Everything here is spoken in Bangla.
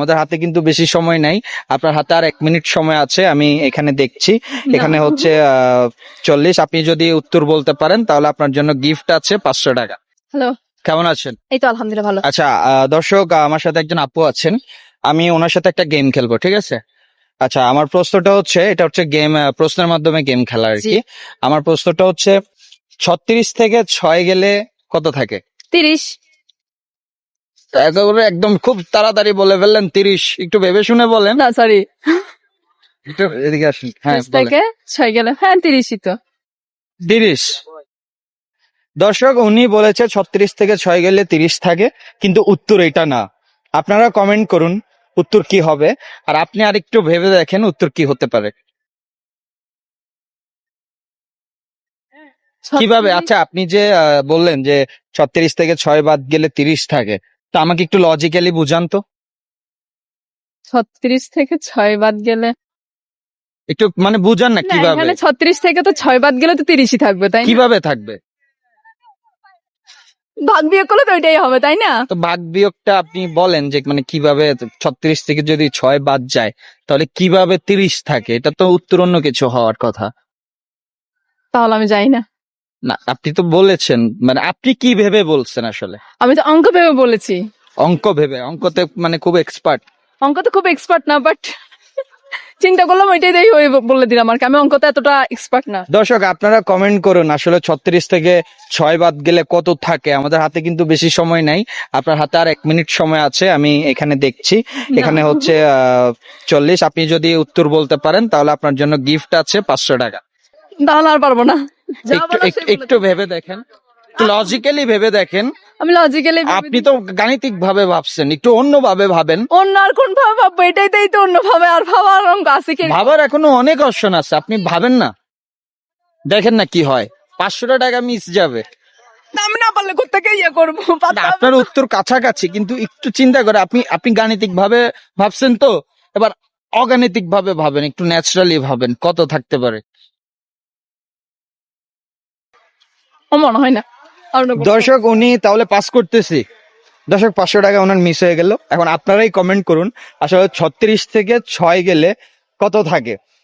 আমাদের হাতে কিন্তু বেশি সময় নাই। আপনার হাতে আর এক মিনিট সময় আছে আমি এখানে দেখছি। এখানে হচ্ছে চল্লিশ। আপনি যদি উত্তর বলতে পারেন তাহলে আপনার জন্য গিফট আছে পাঁচশো টাকা। হ্যালো কেমন আছেন? এই তো আলহামদুলিল্লাহ ভালো। আচ্ছা দর্শক আমার সাথে একজন আপু আছেন। আমি ওনার সাথে একটা গেম খেলব ঠিক আছে? আচ্ছা আমার প্রশ্নটা হচ্ছে এটা হচ্ছে গেম প্রশ্নের মাধ্যমে গেম খেলা আর কি। আমার প্রশ্নটা হচ্ছে ছত্রিশ থেকে ছয় গেলে কত থাকে? তিরিশ। একেবারে একদম খুব তাড়াতাড়ি বলে ফেললেন তিরিশ একটু ভেবে শুনে বলেন। না সরি একটু এদিকে আসুন। হ্যাঁ বলেন। থেকে ছয় গেলে হ্যাঁ তিরিশই তো। তিরিশ। দর্শক উনি বলেছে ছত্রিশ থেকে ছয় গেলে তিরিশ থাকে কিন্তু উত্তর এটা না। আপনারা কমেন্ট করুন উত্তর কি হবে আর আপনি আরেকটু ভেবে দেখেন উত্তর কি হতে পারে। কীভাবে? আচ্ছা আপনি যে আহ, বললেন যে ছত্রিশ থেকে ছয় বাদ গেলে তিরিশ থাকে তো আমাকে একটু লজিক্যালি বুঝান তো। ছত্রিশ থেকে ছয় বাদ গেলে। একটু মানে বুঝান না না কীভাবে? এখানে ছত্রিশ থেকে তো ছয় বাদ গেলে তো তিরিশই থাকবে তাই না? কীভাবে থাকবে? ভাগ বিয়োগ করলে তো ওইটাই হবে তাই না? তো ভাগ বিয়োগটা আপনি বলেন যে মানে কীভাবে ছত্রিশ থেকে যদি ছয় বাদ যায় তাহলে কীভাবে তিরিশ থাকে? এটা তো উত্তর অন্য কিছু হওয়ার কথা। তাহলে আমি যাই না। না আপনি তো বলেছেন মানে আপনি কি ভেবে বলছেন আসলে? আমি তো অঙ্ক ভেবে বলেছি। অঙ্ক ভেবে অঙ্কতে মানে খুব এক্সপার্ট অঙ্ক তো খুব এক্সপার্ট না বাট চিন্তা করলাম ওইটাই দিয়ে ওই বলে দিলাম আর কি। আমি অঙ্কতে এতটা এক্সপার্ট না। দর্শক আপনারা কমেন্ট করুন আসলে ছত্রিশ থেকে ছয় বাদ গেলে কত থাকে? আমাদের হাতে কিন্তু বেশি সময় নাই। আপনার হাতে আর এক মিনিট সময় আছে আমি এখানে দেখছি। এখানে হচ্ছে চল্লিশ। আপনি যদি উত্তর বলতে পারেন তাহলে আপনার জন্য গিফট আছে পাঁচশো টাকা। তাহলে আর পারব না। একটু ভেবে দেখেন। লজিক্যালি ভেবে দেখেন। আমি লজিক্যালি আপনি তো গাণিতিক ভাবে ভাবছেন একটু অন্য ভাবে ভাবেন। অন্য আর কোন ভাবে ভাববো? এটাই তো অন্য ভাবে আর ভাবার আছে কি? ভাবার এখনও অনেক অপশন আছে আপনি ভাবেন না। দেখেন না কি হয়। পাঁচশো টাকা মিস যাবে। আমি না পারলে কোথেকে ইয়ে করব? আপনার উত্তর কাছাকাছি কিন্তু একটু চিন্তা করে আপনি আপনি গাণিতিক ভাবে ভাবছেন তো? এবার অগাণিতিক ভাবে ভাবেন একটু ন্যাচারালি ভাবেন কত থাকতে পারে? মনে হয় না। দর্শক উনি তাহলে পাস করতেছি। দর্শক পাঁচশো টাকা ওনার মিস হয়ে গেল। এখন আপনারাই কমেন্ট করুন আসলে ছত্রিশ থেকে ছয় গেলে কত থাকে?